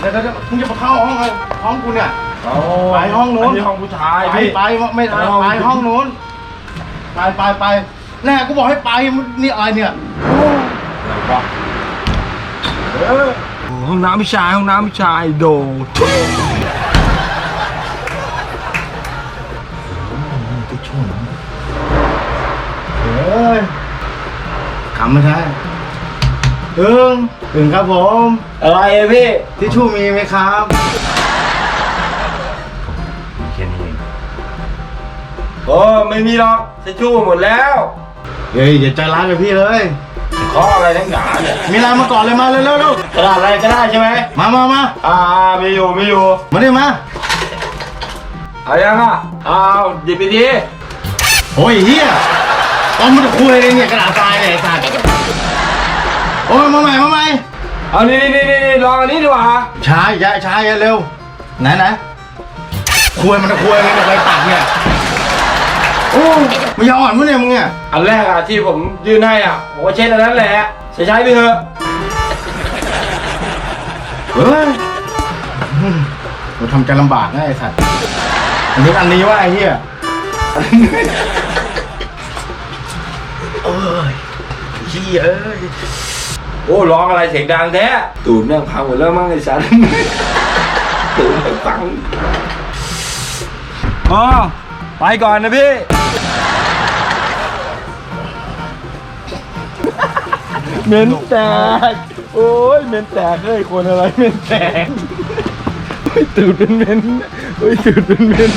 เดี๋ยวเดี๋ยวเดี๋ยวมึงจะมาเข้าห้องอะไรห้องกูเนี่ยเอาไปห้องนู้นอัห้องผู้ชายไปพี่ ไปไม่ทันไปห้องไปห้องนู้นไปไปไปแน่กูบอกให้ไปนี่อะไรเนี่ยอะไรวะเออห้องน้ำผู้ชาย ห้องน้ำผู้ชายโดดเฮ้ยคำไม่ใช่ ถึงถึงครับผมอะไรอะพี่ทิชชู่มีไหมครับแค่นี้เองโอ้ไม่มีหรอกทิชชู่หมดแล้วเฮ้ยอย่าใจร้ายกับพี่เลยขออะไรทั้งหนาเนี่ยมีอะไรมาก่อนเลยมาเร็วเร็วเร็วกระดาษอะไรก็ได้ใช่ไหมมามามาอ่ามีอยู่มีอยู่มาดิมาเอายังอะเอาหยิบไปดีโอ้ยเฮียตอนมันจะคุยเลยเนี่ยกระดาษทรายเนี่ยไอ้สัตว์โอ้ย มาใหม่มาใหม่เอานี่นี่นี่นี่ลองอันนี้ดีกว่าช้าอย่าช้าอย่าเร็วไหนไหนคุยมันจะคุยมันจะไปตัดเนี่ยโอ้ไม่ยอมอ่อนมั้งเนี่ยมึงเนี่ยอันแรกอะที่ผมยื่นให้อะผมก็เช็ดอันนั้นแหละใช้ใช้ไปเถอะเฮ้ยอืมเราทำใจลำบากนะไอ้สัตว์อันนี้อันนี้ว่าไอ้เหี้ยเอ้ยเหี้ยเอ้ย โอ้ร้องอะไรเสียงดังแท้ตูดแม่งพังหมดแล้วมั้งไอ้สันตูดแม่งพังอ๋อไปก่อนนะพี่เมนแตก โอ้ยเมนแตกเฮ้ยคนอะไรเมนแตกโอ้ยตูดเป็นเมนโอ้ยตูดเป็นเมน